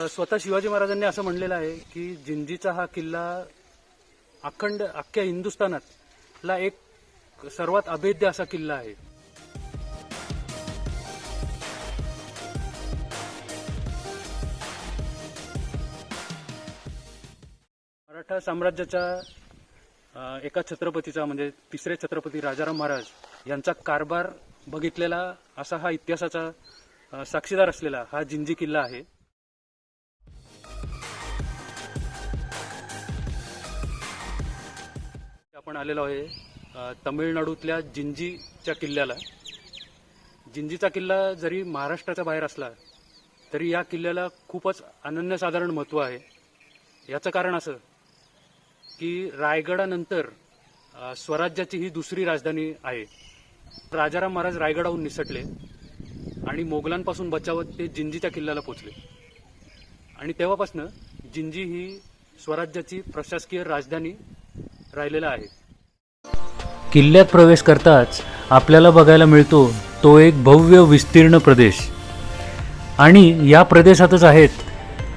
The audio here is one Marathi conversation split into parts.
स्वतः शिवाजी महाराजांनी असं म्हणलेलं आहे की जिंजीचा हा किल्ला अखंड अख्ख्या हिंदुस्थानातला एक सर्वात अभेद्य असा किल्ला आहे. मराठा साम्राज्याच्या एका छत्रपतीचा म्हणजे तिसरे छत्रपती राजाराम महाराज यांचा कारभार बघितलेला असा हा इतिहासाचा साक्षीदार असलेला हा जिंजी किल्ला आहे. आपण आलेलो आहे तमिळनाडूतल्या जिंजीच्या किल्ल्याला. जिंजीचा किल्ला जरी महाराष्ट्राच्या बाहेर असला तरी या किल्ल्याला खूपच अनन्यसाधारण महत्त्व आहे. याचं कारण असं की रायगडानंतर स्वराज्याची ही दुसरी राजधानी आहे. राजाराम महाराज रायगडाहून निसटले आणि मोगलांपासून बचावत ते जिंजीच्या किल्ल्याला पोचले. आणि तेव्हापासनं जिंजी ही स्वराज्याची प्रशासकीय राजधानी राहिलेला आहे. किल्ल्यात प्रवेश करताच आपल्याला बघायला मिळतो तो एक भव्य विस्तीर्ण प्रदेश. आणि या प्रदेशातच आहेत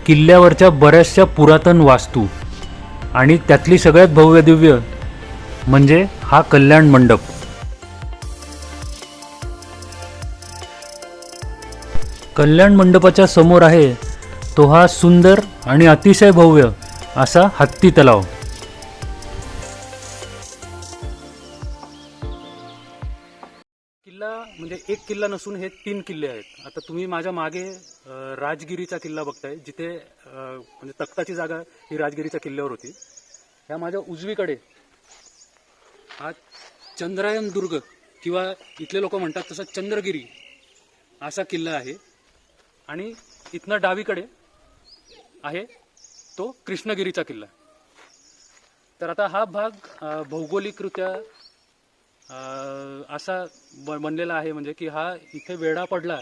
किल्ल्यावरच्या बऱ्याचशा पुरातन वास्तू. आणि त्यातली सगळ्यात भव्य दिव्य म्हणजे हा कल्याण मंडप. कल्याण मंडपाच्या समोर आहे तो हा सुंदर आणि अतिशय भव्य असा हत्ती तलाव. एक किल्ला नसून हे तीन किल्ले आहेत. आता तुम्ही माझ्या मागे राजगिरीचा किल्ला बघताय. जिथे म्हणजे तख्ताची जागा ही राजगिरीच्या किल्ल्यावर होती. ह्या माझ्या उजवीकडे हा चंद्रायन दुर्ग किंवा इथले लोक म्हणतात तसं चंद्रगिरी असा किल्ला आहे. आणि इथनं डावीकडे आहे तो कृष्णगिरीचा किल्ला. तर आता हा भाग भौगोलिकरित्या असा ब- बनलेला आहे म्हणजे की हा इथे वेढा पडला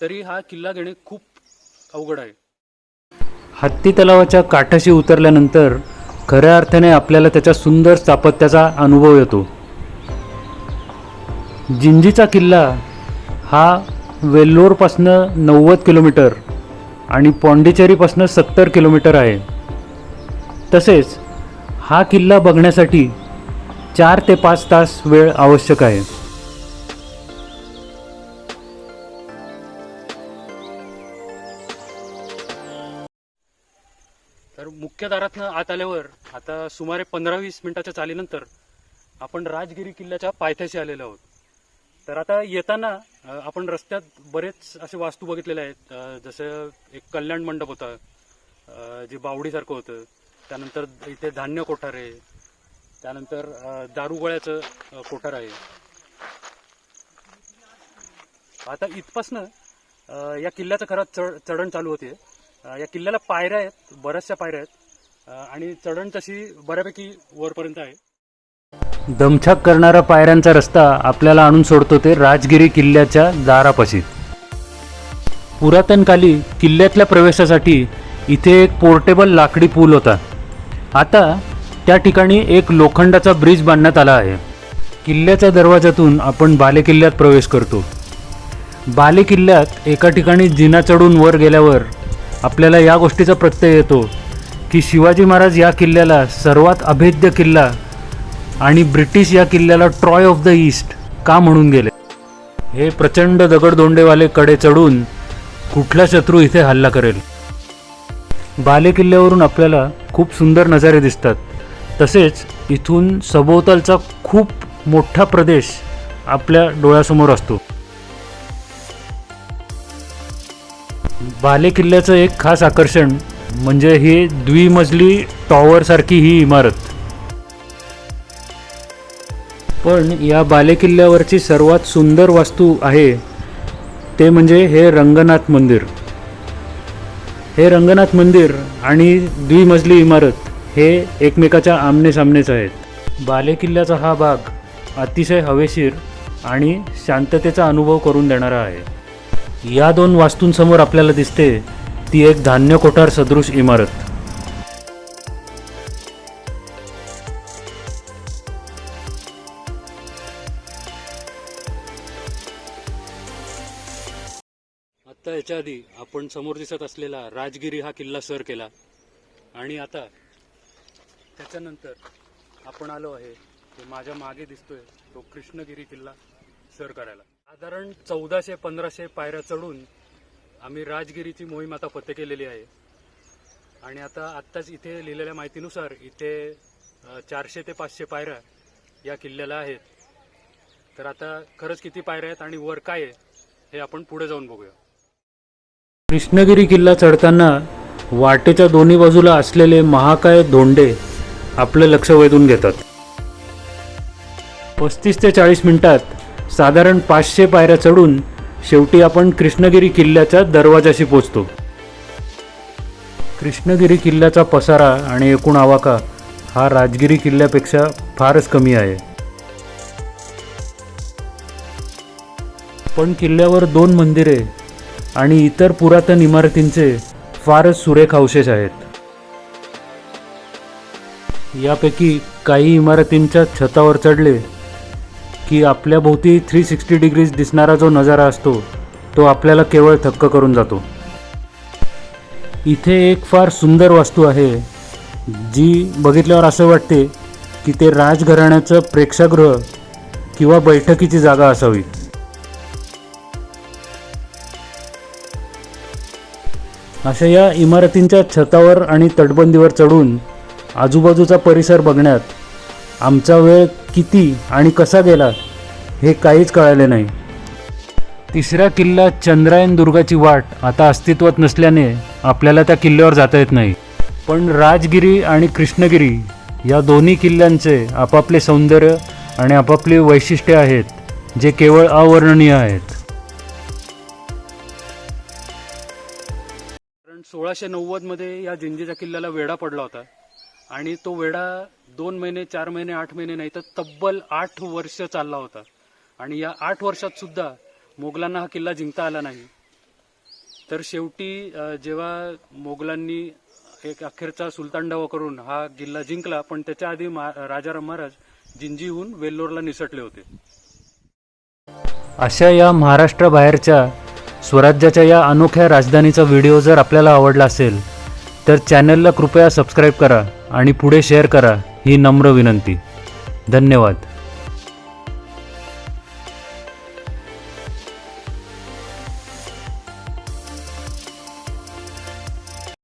तरी हा किल्ला घेणे खूप अवघड आहे. हत्ती तलावाच्या काठाशी उतरल्यानंतर खऱ्या अर्थाने आपल्याला त्याच्या सुंदर स्थापत्याचा अनुभव येतो. जिंजीचा किल्ला हा वेल्लोरपासनं नव्वद किलोमीटर आणि पॉंडिचेरीपासनं सत्तर किलोमीटर आहे. तसेच हा किल्ला बघण्यासाठी चार ते पाच तास वेळ आवश्यक आहे. तर मुख्य दारातनं आत आल्यावर आता सुमारे पंधरा वीस मिनिटाच्या चालीनंतर आपण राजगिरी किल्ल्याच्या पायथ्याशी आलेलो आहोत. तर आता येताना आपण रस्त्यात बरेच असे वास्तू बघितलेले आहेत. जसं एक कल्याण मंडप होता जे बावडीसारखं होतं. त्यानंतर इथे धान्य कोठारे त्यानंतर दारुगोळ्याचं कोठार आहे. आता इथपासनं या किल्ल्याचं खरं चढ चढण चालू होते. या किल्ल्याला पायऱ्या आहेत बऱ्याचशा पायऱ्या आहेत. आणि चढण तशी बऱ्यापैकी वरपर्यंत आहे. दमछाक करणारा पायऱ्यांचा रस्ता आपल्याला आणून सोडतो ते राजगिरी किल्ल्याच्या दारापाशी. पुरातनकाली किल्ल्यातल्या प्रवेशासाठी इथे एक पोर्टेबल लाकडी पूल होता. आता त्या ठिकाणी एक लोखंडाचा ब्रिज बांधण्यात आला आहे. किल्ल्याच्या दरवाजातून आपण बाले किल्ल्यात प्रवेश करतो. बाले किल्ल्यात एका ठिकाणी जिना चढून वर गेल्यावर आपल्याला या गोष्टीचा प्रत्यय येतो की शिवाजी महाराज या किल्ल्याला सर्वात अभेद्य किल्ला आणि ब्रिटिश या किल्ल्याला ट्रॉय ऑफ द ईस्ट का म्हणून गेले? हे प्रचंड दगडदोंडेवाले कडे चढून कुठला शत्रू इथे हल्ला करेल? बाले किल्ल्यावरून आपल्याला खूप सुंदर नजारे दिसतात. तसेच इथून सभोवतालचा खूप मोठा प्रदेश आपल्या डोळ्यासमोर असतो. बाले किल्ल्याचं एक खास आकर्षण म्हणजे ही द्विमजली टॉवरसारखी ही इमारत. पण या बाले किल्ल्यावरची सर्वात सुंदर वास्तू आहे ते म्हणजे हे रंगनाथ मंदिर. हे रंगनाथ मंदिर आणि द्विमजली इमारत हे एकमेकाच्या आमनेसामनेच आहेत. बालेकिल्ल्याचा हा भाग अतिशय हवेशीर आणि शांततेचा अनुभव करून देणारा आहे. या दोन वास्तूंसमोर आपल्याला दिसते ती एक धान्य कोठार सदृश इमारत. आत्ता याच्या आधी आपण समोर दिसत असलेला राजगिरी हा किल्ला सर केला. आणि आता त्याच्यानंतर आपण आलो आहे ते माझ्या मागे दिसतोय तो कृष्णगिरी किल्ला सर करायला साधारण चौदाशे पंधराशे पायऱ्या चढून आम्ही राजगिरीची मोहीम आता फते केलेली आहे. आणि आता आत्ताच इथे लिहिलेल्या माहितीनुसार इथे चारशे ते पाचशे पायऱ्या या किल्ल्याला आहेत. तर आता खरंच किती पायऱ्या आहेत आणि वर काय आहे हे आपण पुढे जाऊन बघूया. कृष्णगिरी किल्ला चढताना वाटेच्या दोन्ही बाजूला असलेले महाकाय धोंडे आपलं लक्ष वेधून घेतात. पस्तीस ते चाळीस मिनिटात साधारण पाचशे पायऱ्या चढून शेवटी आपण कृष्णगिरी किल्ल्याच्या दरवाजाशी पोचतो. कृष्णगिरी किल्ल्याचा पसारा आणि एकूण आवाका हा राजगिरी किल्ल्यापेक्षा फारच कमी आहे. पण किल्ल्यावर दोन मंदिरे आणि इतर पुरातन इमारतींचे फारच सुरेख अवशेष आहेत. यापैकी काही इमारतींच्या छतावर चढले की आपल्या भोवती थ्री सिक्स्टी डिग्रीज दिसणारा जो नजारा असतो तो आपल्याला केवळ थक्क करून जातो. इथे एक फार सुंदर वास्तू आहे जी बघितल्यावर असं वाटते की ते राजघराण्याचं प्रेक्षागृह किंवा बैठकीची जागा असावी. अशा या इमारतींच्या छतावर आणि तटबंदीवर चढून आजूबाजूचा परिसर बघण्यात आमचा वेळ किती आणि कसा गेला हे काहीच कळाले नाही. तिसरा किल्ला चंद्रायन दुर्गाची वाट आता अस्तित्वात नसल्याने आपल्याला त्या किल्ल्यावर जाता येत नाही. पण राजगिरी आणि कृष्णगिरी या दोन्ही किल्ल्यांचे आपापले सौंदर्य आणि आपापली वैशिष्ट्ये आहेत जे केवळ अवर्णनीय आहेत. कारण सोळाशे नव्वदमध्ये या जिंजीच्या किल्ल्याला वेढा पडला होता. आणि तो वेढा दोन महिने चार महिने आठ महिने नाही तर तब्बल आठ वर्ष चालला होता. आणि या आठ वर्षात सुद्धा मोगलांना हा किल्ला जिंकता आला नाही. तर शेवटी जेव्हा मोगलांनी एक अखेरचा सुलतान डावा करून हा किल्ला जिंकला पण त्याच्या आधी राजाराम महाराज जिंजीहून वेल्लोरला निसटले होते. अशा या महाराष्ट्राबाहेरच्या स्वराज्याच्या या अनोख्या राजधानीचा व्हिडिओ जर आपल्याला आवडला असेल तर चॅनलला कृपया सबस्क्राईब करा आणि पुढे शेअर करा ही नम्र विनंती. धन्यवाद.